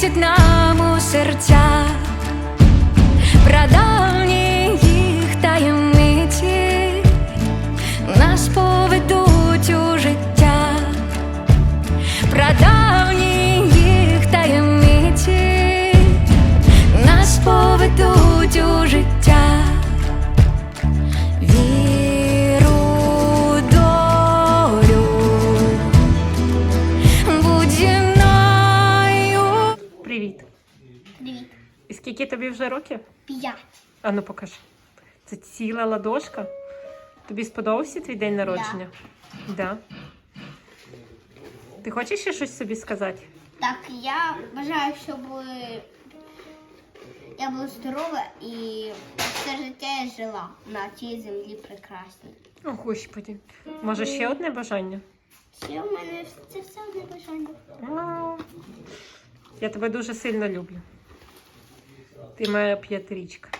світять нам у серцях І скільки тобі вже років? П'ять. А ну покажи. Це ціла ладошка. Тобі сподобався твій день народження? Да. Ти хочеш ще щось собі сказати? Так, я бажаю, щоб я була здорова і все життя я жила на цій землі прекрасній. О, господі. Може, ще одне бажання? Ще в мене це все одне бажання. А, Я тебе дуже сильно люблю. Ти моя п'ятирічка.